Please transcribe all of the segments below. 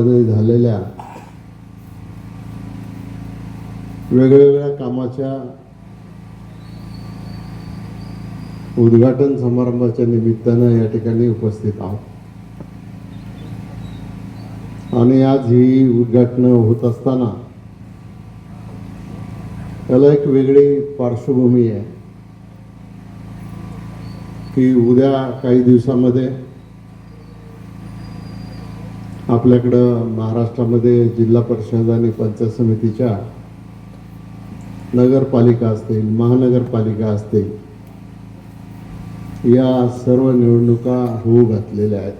गावामध्ये झालेल्या वेगवेगळ्या कामाच्या उद्घाटन समारंभाच्या निमित्तानं या ठिकाणी उपस्थित आहोत. आणि आज ही उद्घाटनं होत असताना त्याला एक वेगळी पार्श्वभूमी आहे की उद्या काही दिवसामध्ये आपल्याकडं महाराष्ट्रामध्ये जिल्हा परिषद आणि पंचायत समितीच्या नगरपालिका असतील महानगरपालिका असतील या सर्व निवडणुका होऊ घातलेल्या आहेत.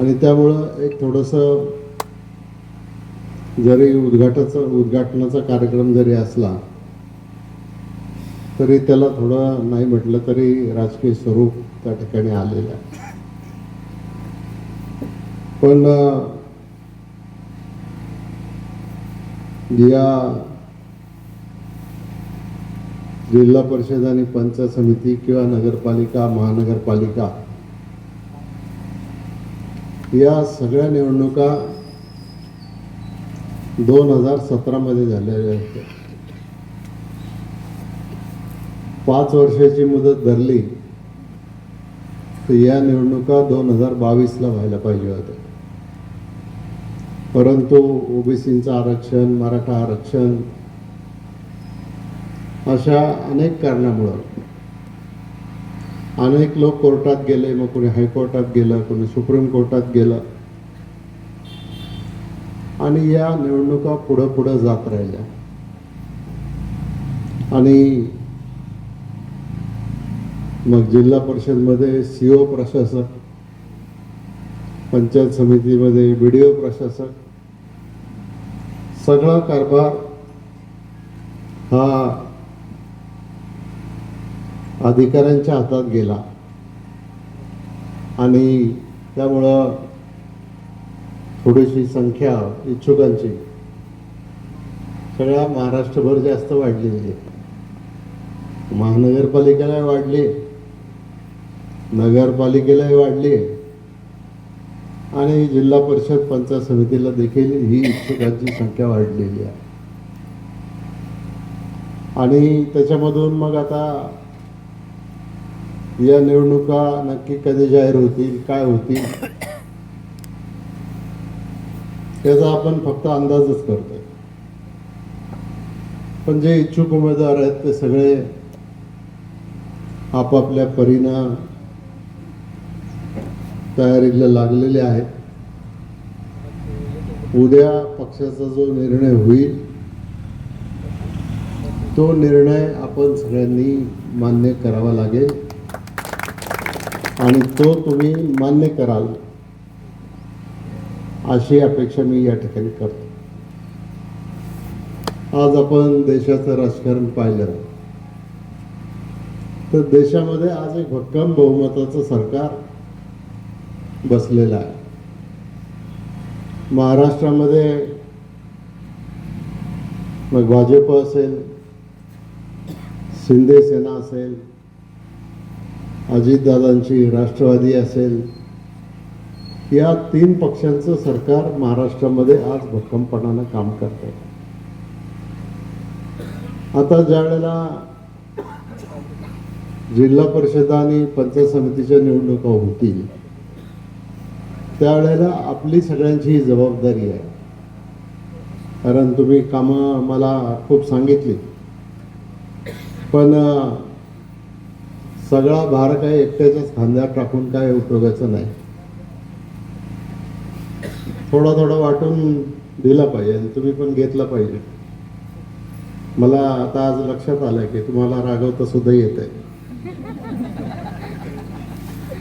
आणि त्यामुळं एक थोडंसं जरी उद्घाटाचा उद्घाटनाचा कार्यक्रम जरी असला तरी त्याला थोडं नाही म्हटलं तरी राजकीय स्वरूप त्या ठिकाणी आलेलं आहे. पण या जिल्हा परिषद आणि पंचायत समिती किंवा नगरपालिका महानगरपालिका या सगळ्या निवडणुका दोन हजार सतरामध्ये झालेल्या होत्या पाच वर्षाची मुदत धरली तर या निवडणुका दोन हजार बावीसला व्हायला पाहिजे होत्या. परंतु ओबीसींचं आरक्षण मराठा आरक्षण अशा अनेक कारणामुळं अनेक लोक कोर्टात गेले मग कोणी हायकोर्टात गेलं कोणी सुप्रीम कोर्टात गेलं. आणि या निवडणुका पुढं पुढं जात राहिल्या. आणि मग जिल्हा परिषदमध्ये सी ओ प्रशासक पंचायत समितीमध्ये बी डी ओ प्रशासक सगळा कारभार हा अधिकाऱ्यांच्या हातात गेला. आणि त्यामुळं थोडीशी संख्या इच्छुकांची सगळ्या महाराष्ट्रभर जास्त वाढलेली आहे महानगरपालिकेलाही वाढली. नगरपालिकेलाही वाढली. आणि जिल्हा परिषद पंचायत समितीला देखील ही इच्छुकांची संख्या वाढलेली आहे. आणि त्याच्यामधून मग आता या निवडणुका नक्की कधी जाहीर होतील काय होतील त्याचा आपण फक्त अंदाजच करतोय. पण जे इच्छुक उमेदवार आहेत ते सगळे आपापल्या परीनं तयारीला लागलेले आहेत. उद्या पक्षाचा जो निर्णय होईल तो निर्णय आपण सगळ्यांनी मान्य करावा लागेल. आणि तो तुम्ही मान्य कराल अशी अपेक्षा मी या ठिकाणी करतो. आज आपण देशाचं राजकारण पाहिलं तर देशामध्ये आज एक भक्कम बहुमताचं सरकार बसलेला आहे. महाराष्ट्रामध्ये मग भाजप असेल शिंदे सेना असेल अजितदादांची राष्ट्रवादी असेल या तीन पक्षांचं सरकार महाराष्ट्रामध्ये आज भक्कमपणानं काम करत आहे आता ज्या वेळेला जिल्हा परिषद आणि पंचायत समितीच्या निवडणुका होतील त्यावेळेला आपली सगळ्यांची जबाबदारी आहे. कारण तुम्ही कामं मला खूप सांगितली. पण सगळा भार काय एकट्याच्याच खांद्यात टाकून काय उपयोगाचं नाही. थोडा थोडा वाटून दिला पाहिजे आणि तुम्ही पण घेतला पाहिजे. मला आता आज लक्षात आलं की तुम्हाला रागवता सुद्धा येत आहे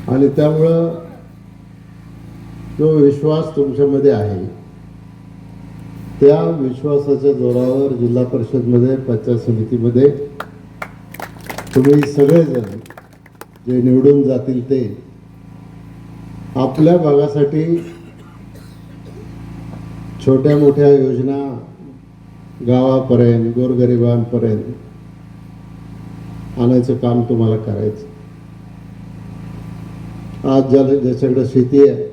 आणि त्यामुळं जो विश्वास तुमच्यामध्ये आहे त्या विश्वासाच्या जोरावर जिल्हा परिषदमध्ये पंचायत समितीमध्ये तुम्ही सगळेजण जे निवडून जातील ते आपल्या भागासाठी छोट्या मोठ्या योजना गावापर्यंत गोरगरिबांपर्यंत आणायचं काम तुम्हाला करायचं. आज ज्याला ज्याच्याकडे शेती आहे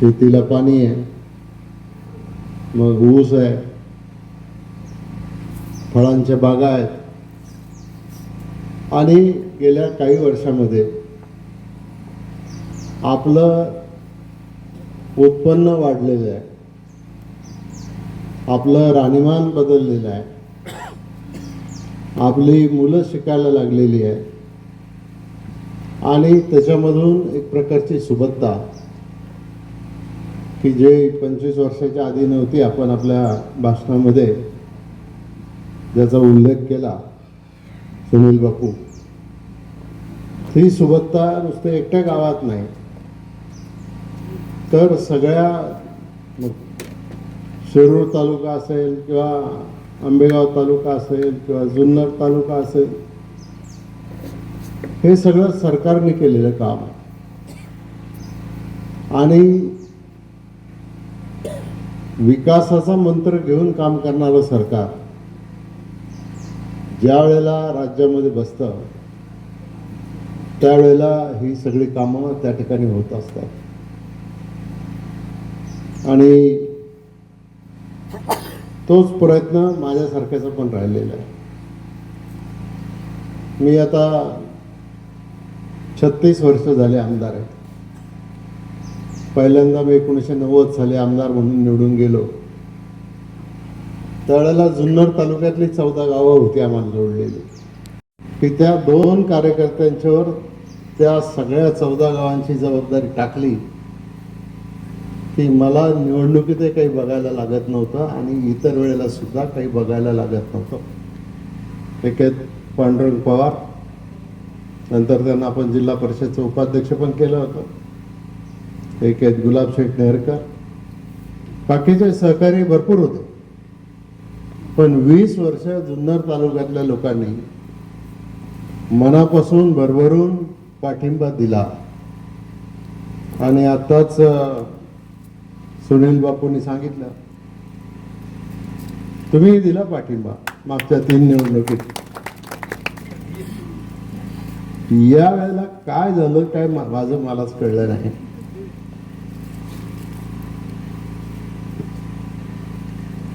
शेतीला पाणी आहे. मग ऊस आहे. फळांच्या बागा आहेत. आणि गेल्या काही वर्षामध्ये आपलं उत्पन्न वाढलेलं आहे. आपलं राहणीमान बदललेलं आहे. आपली मुलं शिकायला लागलेली आहे आणि त्याच्यामधून एक प्रकारची सुबत्ता की जे पंचवीस वर्षाच्या आधी नव्हती आपण आपल्या भाषणामध्ये ज्याचा उल्लेख केला सुनील बापू. ही सुबत्ता नुसतं एकट्या गावात नाही. तर सगळ्या शिरूर तालुका असेल किंवा आंबेगाव तालुका असेल किंवा जुन्नर तालुका असेल हे सगळं सरकारने केलेलं काम आहे. आणि विकासाचा मंत्र घेऊन काम करणारं सरकार ज्या वेळेला राज्यामध्ये बसतं त्यावेळेला ही सगळी कामं त्या ठिकाणी होत असतात. आणि तोच प्रयत्न माझ्यासारख्याचा पण राहिलेला आहे. मी आता छत्तीस वर्ष झाले आमदार आहे. पहिल्यांदा मी एकोणीसशे नव्वद साली आमदार म्हणून निवडून गेलो. त्यावेळेला जुन्नर तालुक्यातली चौदा गावं होती आम्हाला जोडलेली. की त्या दोन कार्यकर्त्यांच्यावर त्या सगळ्या चौदा गावांची जबाबदारी टाकली. की मला निवडणुकीत काही बघायला लागत नव्हतं आणि इतर वेळेला सुद्धा काही बघायला लागत नव्हतं. एक आहेत पांडुरंग पवार नंतर त्यांना आपण जिल्हा परिषदचं उपाध्यक्ष पण केलं होतं. एक आहेत गुलाबशेठ नेहरकर बाकीचे सहकारी भरपूर होते. पण वीस वर्ष जुन्नर तालुक्यातल्या लोकांनी मनापासून भरभरून पाठिंबा दिला. आणि आताच सुनील बापूंनी सांगितलं तुम्ही दिला पाठिंबा मागच्या तीन निवडणुकीत. या वेळेला काय झालं काय माझं मलाच कळलं नाही.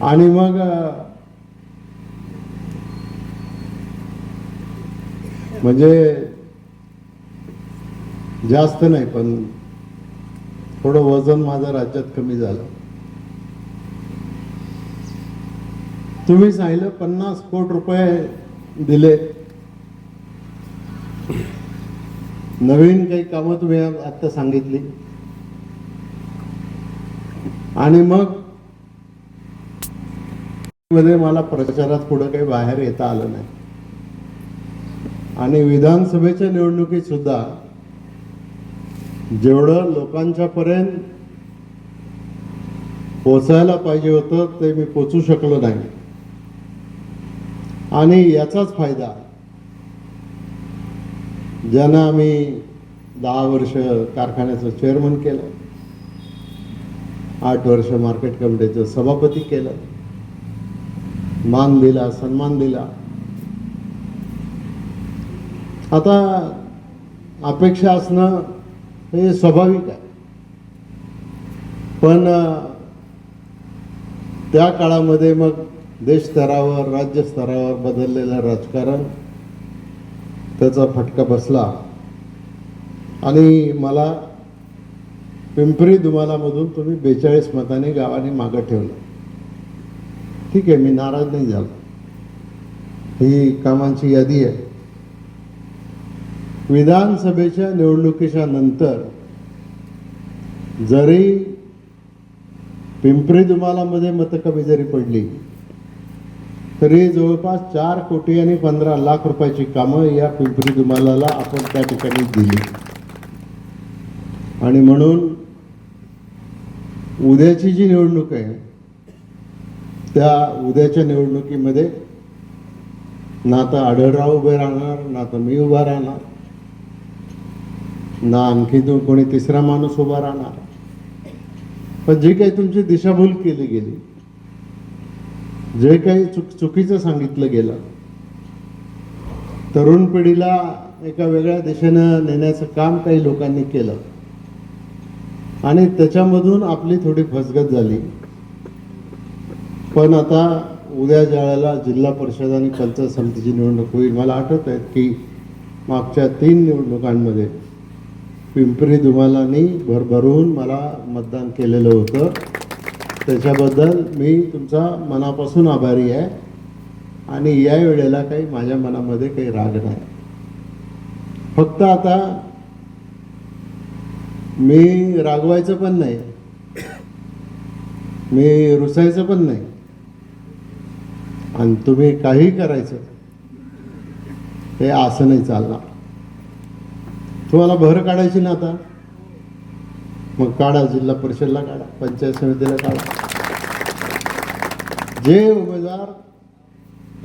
आणि मग म्हणजे जास्त नाही पण थोडं वजन माझं राज्यात कमी झालं. तुम्ही सांगितलं पन्नास कोट रुपये दिले. नवीन काही कामं तुम्ही आता सांगितली. आणि मग मध्ये मला प्रचारात पुढे काही बाहेर येता आलं नाही. आणि विधानसभेच्या निवडणुकीत सुद्धा जेवढं लोकांच्या पर्यंत पोचायला पाहिजे होतं ते मी पोचू शकलो नाही. आणि याचाच फायदा ज्यांना आम्ही दहा वर्ष कारखान्याचं चेअरमन केलं आठ वर्ष मार्केट कमिटीचं सभापती केलं मान दिला सन्मान दिला. आता अपेक्षा असणं हे स्वाभाविक आहे. पण त्या काळामध्ये मग देश स्तरावर राज्य स्तरावर बदललेलं राजकारण त्याचा फटका बसला. आणि मला पिंपरी दुमालामधून तुम्ही बेचाळीस मताने गावाने मागं ठेवलं. ठीक आहे मी नाराज नाही झालो. ही कामांची यादी आहे. विधानसभेच्या निवडणुकीच्या नंतर जरी पिंपरी दुमालामध्ये मतं कमी जरी पडली तरी जवळपास चार कोटी आणि पंधरा लाख रुपयाची कामं या पिंपरी दुमालाला आपण त्या ठिकाणी दिली. आणि म्हणून उद्याची जी निवडणूक आहे त्या उद्याच्या निवडणुकीमध्ये ना तर आढळराव उभे राहणार ना तर मी उभा राहणार ना आणखी तो कोणी तिसरा माणूस उभा राहणार. पण जी काही तुमची दिशाभूल केली गेली जे काही चुक चुकीचं सांगितलं गेलं तरुण पिढीला एका वेगळ्या दिशेनं नेण्याचं काम काही लोकांनी केलं. आणि त्याच्यामधून आपली थोडी फसगत झाली. पण आता उद्या ज्या जिल्हा परिषद आणि पंचायत समितीची निवडणूक होईल मला आठवत आहेत की मागच्या तीन निवडणुकांमध्ये पिंपरी धुमालांनी भरभरून मला मतदान केलेलं होतं. त्याच्याबद्दल मी तुमचा मनापासून आभारी आहे आणि या वेळेला काही माझ्या मनामध्ये काही राग नाही. फक्त आता मी रागवायचं पण नाही. मी रुसायचं पण नाही. आणि तुम्ही काही करायचं हे असं नाही चालणार. तुम्हाला भर काढायची ना आता? मग काढा जिल्हा परिषदला काढा पंचायत समितीला काढा. जे उमेदवार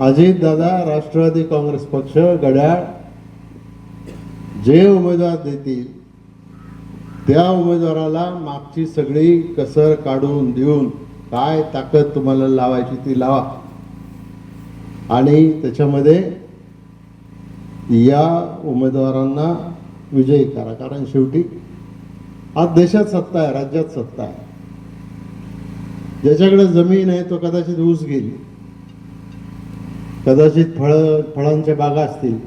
अजितदादा राष्ट्रवादी काँग्रेस पक्ष घड्याळ जे उमेदवार देतील त्या उमेदवाराला मागची सगळी कसर काढून देऊन काय ताकद तुम्हाला लावायची ती लावा. आणि त्याच्यामध्ये या उमेदवारांना विजयी करा. कारण शेवटी आज देशात सत्ता आहे राज्यात सत्ता आहे. ज्याच्याकडे जमीन आहे तो कदाचित ऊस गेली कदाचित फळ फळांच्या बागा असतील.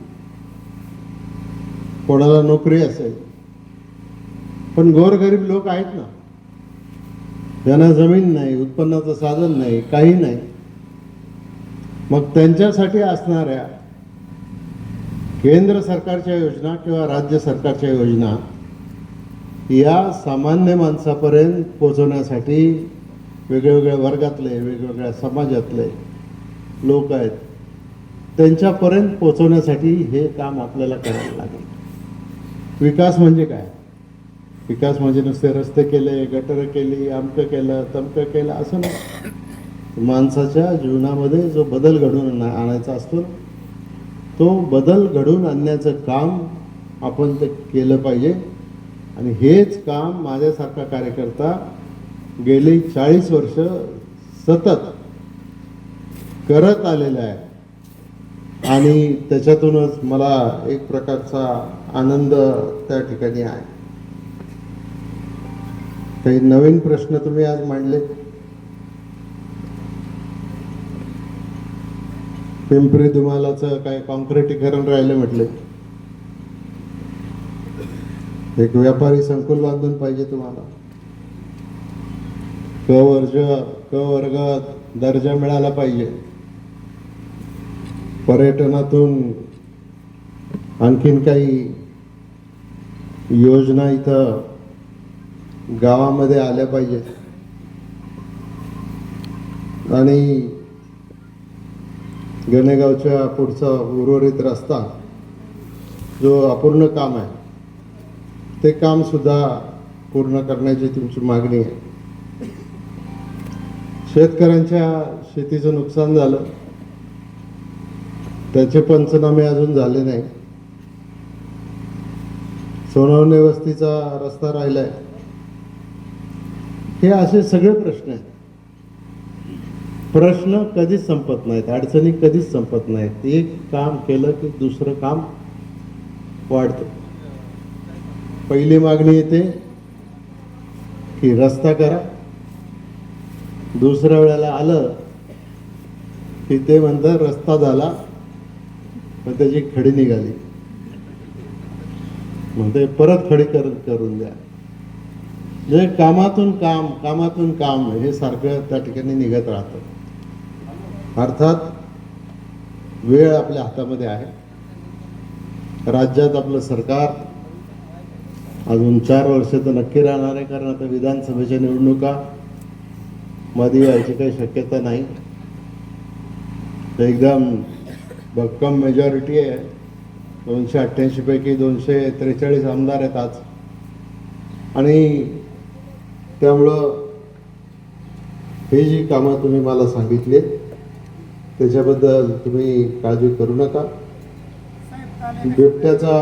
कोणाला नोकरी असेल. पण गोरगरीब लोक आहेत ना. ज्यांना जमीन नाही उत्पन्नाचं साधन नाही काही नाही. मग त्यांच्यासाठी असणाऱ्या केंद्र सरकारच्या योजना किंवा राज्य सरकारच्या योजना या सामान्य माणसापर्यंत पोचवण्यासाठी वेगवेगळ्या वर्गातले वेगवेगळ्या समाजातले लोक आहेत. त्यांच्यापर्यंत पोचवण्यासाठी हे काम आपल्याला करायला लागेल. विकास म्हणजे काय? विकास म्हणजे नुसते रस्ते केले गटर केली अमकं केलं तमकं केलं असं नाही. माणसाच्या जीवनामध्ये जो बदल घडवून आणायचा असतो तो बदल घडवून आणण्याचं काम आपण ते केलं पाहिजे. आणि हेच काम माझ्यासारखा कार्यकर्ता गेली चाळीस वर्ष सतत करत आलेला आहे. आणि त्याच्यातूनच मला एक प्रकारचा आनंद त्या ठिकाणी आहे. काही नवीन प्रश्न तुम्ही आज मांडले? पिंपरी दुमालाचं काय कॉन्क्रिटीकरण राहिलं म्हटले. एक व्यापारी संकुल बांधून पाहिजे तुम्हाला. क वर्ज क वर्ग दर्जा मिळाला पाहिजे. पर्यटनातून आणखीन काही योजना इथं गावामध्ये आल्या पाहिजेत. आणि गणेगावच्या पुढचा उर्वरित रस्ता जो अपूर्ण काम आहे ते काम सुद्धा पूर्ण करण्याची तुमची मागणी आहे. शेतकऱ्यांच्या शेतीचं नुकसान झालं. त्याचे पंचनामे अजून झाले नाही. सोनवणे वस्तीचा रस्ता राहिलाय. हे असे सगळे प्रश्न आहेत. प्रश्न कधीच संपत नाहीत अडचणी कधीच संपत नाहीत. एक काम केलं की दुसरं काम वाढतं. पहिली मागणी येते की रस्ता करा. दुसऱ्या वेळेला आलं की ते म्हणतात रस्ता झाला मग त्याची खडी निघाली. मग ते परत खडी कर करून द्या. म्हणजे कामातून काम कामातून काम हे सारखं त्या ठिकाणी निघत राहतं. अर्थात वेळ आपल्या हातामध्ये आहे. राज्यात आपलं सरकार अजून चार वर्ष तर नक्की राहणार आहे कारण आता विधानसभेच्या निवडणुका मध्ये यायची काही शक्यता नाही. तर एकदम भक्कम मेजॉरिटी आहे. दोनशे अठ्ठ्याऐंशी पैकी दोनशे त्रेचाळीस आमदार आहेत आज. आणि त्यामुळं हे जी कामं तुम्ही मला सांगितली त्याच्याबद्दल तुम्ही काळजी करू नका. बिबट्याचा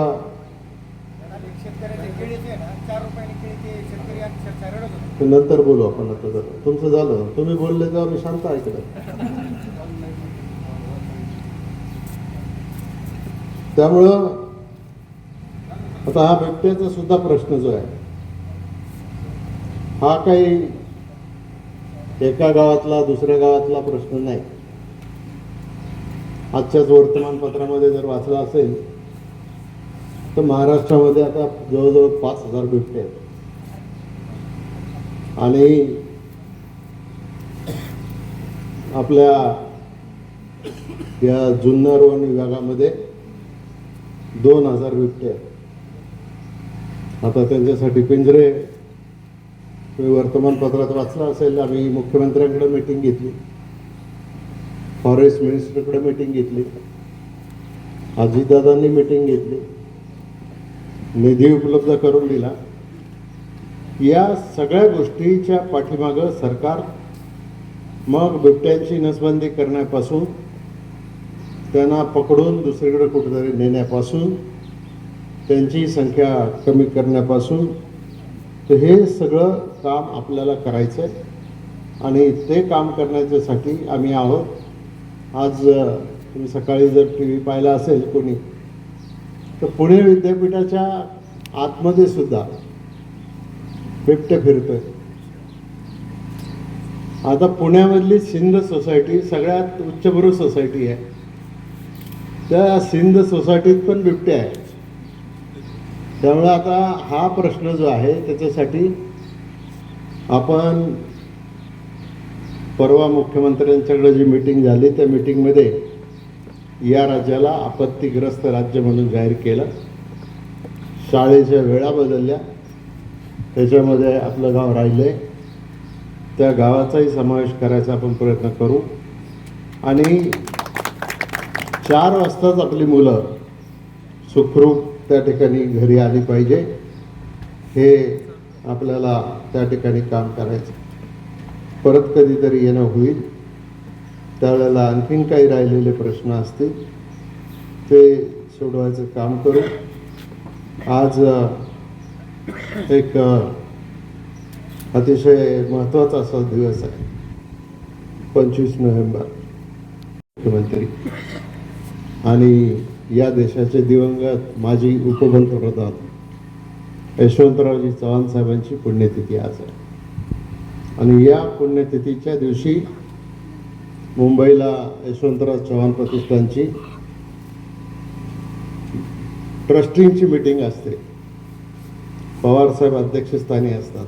नंतर बोलू आपण आता तुमचं झालं. तुम्ही बोलले तेव्हा मी शांत ऐकलं त्यामुळं आता हा बिबट्याचा सुद्धा प्रश्न जो आहे हा काही एका गावातला दुसऱ्या गावातला प्रश्न नाही. आजच्याच वर्तमानपत्रामध्ये जर वाचला असेल तर महाराष्ट्रामध्ये आता जवळजवळ पाच हजार बिबटे आहेत. आणि आपल्या या जुन्नर वन विभागामध्ये दोन हजार बिबटे आहेत. आता त्यांच्यासाठी पिंजरे तुम्ही वर्तमानपत्रात वाचलं असेल आम्ही मुख्यमंत्र्यांकडे मीटिंग घेतली. फॉरेस्ट मिनिस्टरकडे मीटिंग घेतली. अजितदादांनी मीटिंग घेतली. निधी उपलब्ध करून दिला. या सगळ्या गोष्टीच्या पाठीमागं सरकार मग बिबट्यांची नसबंदी करण्यापासून त्यांना पकडून दुसरीकडे कुठेतरी नेण्यापासून त्यांची संख्या कमी करण्यापासून तर हे सगळं काम आपल्याला करायचं आहे आणि ते काम करण्याच्यासाठी आम्ही आहोत. आज तुम्ही सकाळी जर टी व्ही पाहिला असेल कोणी तर पुणे विद्यापीठाच्या आतमध्ये सुद्धा बिबटे फिरतोय. आता पुण्यामधली सिंध सोसायटी सगळ्यात उच्चभ्रू सोसायटी आहे. त्या सिंध सोसायटीत पण बिबटे आहे त्यामुळे आता हा प्रश्न जो आहे त्याच्यासाठी आपण परवा मुख्यमंत्र्यांच्याकडे जी मीटिंग झाली त्या मीटिंगमध्ये या राज्याला आपत्तीग्रस्त राज्य म्हणून जाहीर केलं. शाळेच्या वेळा बदलल्या. त्याच्यामध्ये आपलं गाव राहिलं त्या गावाचाही समावेश करायचा आपण प्रयत्न करू. आणि चार वाजताच आपली मुलं सुखरूप त्या ठिकाणी घरी आली पाहिजे. हे आपल्याला त्या ठिकाणी काम करायचं. परत कधीतरी येणं होईल. त्यावेळेला आणखीन काही राहिलेले प्रश्न असतील ते सोडवायचं काम करू. आज एक अतिशय महत्त्वाचा असा दिवस आहे. पंचवीस नोव्हेंबर मुख्यमंत्री. आणि या देशाचे दिवंगत माजी उपपंतप्रधान यशवंतरावजी चव्हाण साहेबांची पुण्यतिथी आज आहे. आणि या पुण्यतिथीच्या दिवशी मुंबईला यशवंतराव चव्हाण प्रतिष्ठानची ट्रस्टींगची मीटिंग असते. पवारसाहेब अध्यक्षस्थानी असतात.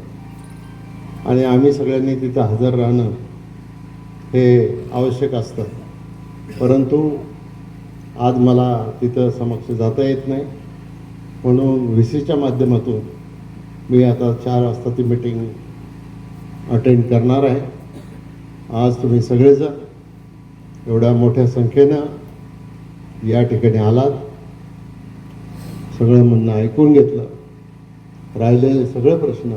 आणि आम्ही सगळ्यांनी तिथं हजर राहणं हे आवश्यक असतं. परंतु आज मला तिथं समक्ष जाता येत नाही. म्हणून व्ही सीच्या माध्यमातून मी आता चार वाजता ती मीटिंग अटेंड करणार आहे. आज तुम्ही सगळेजण एवढ्या मोठ्या संख्येनं या ठिकाणी आलात. सगळं म्हणणं ऐकून घेतलं. राहिलेले सगळे प्रश्न.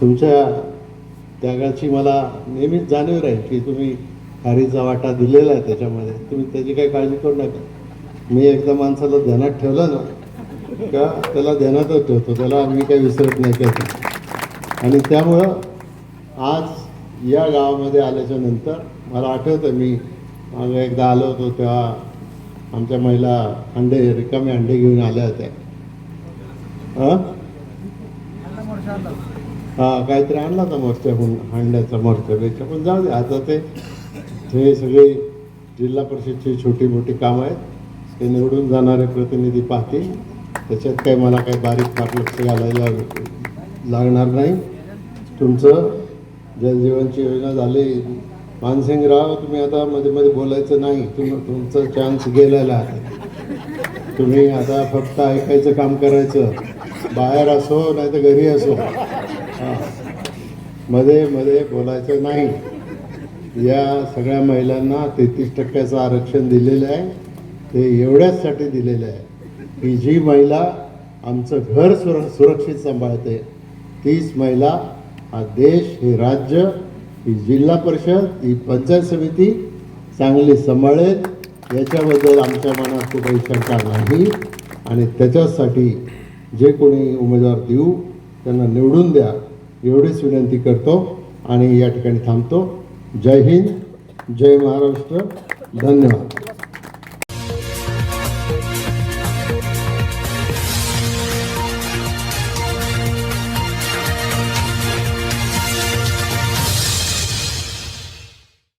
तुमच्या त्यागाची मला नेहमीच जाणीव राहील की तुम्ही खारीचा वाटा दिलेला आहे त्याच्यामध्ये. तुम्ही त्याची काही काळजी करू नका. मी एकदा माणसाला ध्यानात ठेवलं ना का त्याला ध्यानातच ठेवतो. त्याला मी काही विसरत नाही कधी आणि त्यामुळं आज या गावामध्ये आल्याच्यानंतर मला आठवतं मी मागं एकदा आलो होतो तेव्हा आमच्या महिला अंडे रिकामे अंडे घेऊन आल्या होत्या. हां काहीतरी आणला होता पण हंड्याचा मोर्चा पण जाऊ दे आता ते हे सगळे जिल्हा परिषदची छोटी मोठी कामं आहेत. ते निवडून जाणारे प्रतिनिधी पाहतील. त्याच्यात काही मला काही बारीक फार लक्ष घालायला लागणार नाही. तुमचं जलजीवनची योजना झाली. मानसिंगराव तुम्ही आता मध्ये मध्ये बोलायचं नाही. तुम तुमचा चान्स गेलेला आहे. तुम्ही आता फक्त ऐकायचं काम करायचं. बाहेर असो नाही तर घरी असो. हां. मध्ये मध्ये बोलायचं नाही. या सगळ्या महिलांना तेहतीस टक्क्याचं आरक्षण दिलेलं आहे. ते एवढ्याचसाठी दिलेलं आहे की जी महिला आमचं घर सुर सुरक्षित सांभाळते तीस महिला हा देश हे राज्य ही जिल्हा परिषद ही पंचायत समिती चांगली सांभाळेल. याच्याबद्दल आमच्या मनात कुठेही शंका नाही. आणि त्याच्यासाठी जे कोणी उमेदवार देऊ त्यांना निवडून द्या एवढीच विनंती करतो आणि या ठिकाणी थांबतो. जय हिंद जय महाराष्ट्र. धन्यवाद.